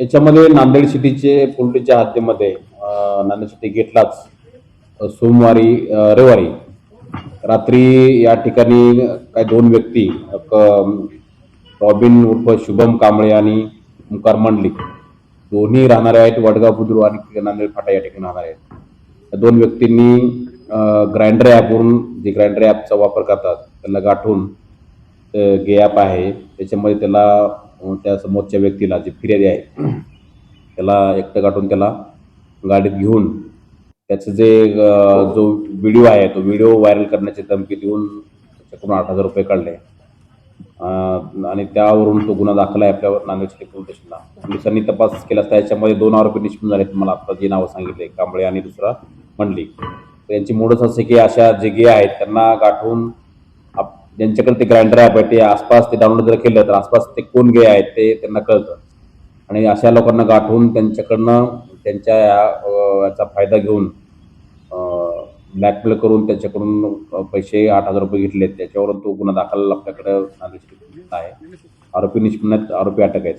याच्यामध्ये नांदेड सिटीचे पोल्ट्रीच्या हद्दीमध्ये नांदेड सिटी गेटलाच सोमवारी रविवारी रात्री या ठिकाणी काही दोन व्यक्ती क- रॉबिन उर्फ शुभम कांबळे आणि मुकार मंडलिक दोन्ही राहणारे आहेत वडगाव बुद्रुक आणि नांदेड फाटा या ठिकाणी राहणारे आहेत. या दोन व्यक्तींनी ग्राइंडर ॲपवरून जे ग्राइंडर ॲपचा वापर करतात त्याला गाठून गे ॲप आहे त्याच्यामध्ये त्याला त्या समोरच्या व्यक्तीला जे फिर्यादी आहे त्याला एकटं गाठून त्याला गाडीत घेऊन त्याचं जे जो व्हिडिओ आहे तो व्हिडिओ व्हायरल करण्याची धमकी देऊन त्याच्याकडून आठ हजार रुपये काढले. आणि त्यावरून तो गुन्हा दाखल आहे आपल्यावर नांदेड सिटी पोलीस स्टेशनला. पोलिसांनी तपास केला असता याच्यामध्ये दोन आरोपी निष्पन्न झाले तुम्हाला आता जे नावं सांगितले कांबळे आणि दुसरा मंडली त्यांची मूडच असे की अशा जे गे आहेत त्यांना गाठून ज्यांच्याकडे ते ग्राइंडर ॲप आहे ते आसपास ते डाउनलोड जर केलं तर आसपास ते कोण गे आहेत ते त्यांना कळतं. आणि अशा लोकांना गाठून त्यांच्याकडनं त्यांच्या या, याचा फायदा घेऊन ब्लॅकमेल करून त्याच्याकडून पैसे आठ हजार रुपये घेतले त्याच्यावरून तो गुन्हा दाखल आपल्याकडे आहे. आरोपी निष्पन्नात आरोपी अटक आहेत.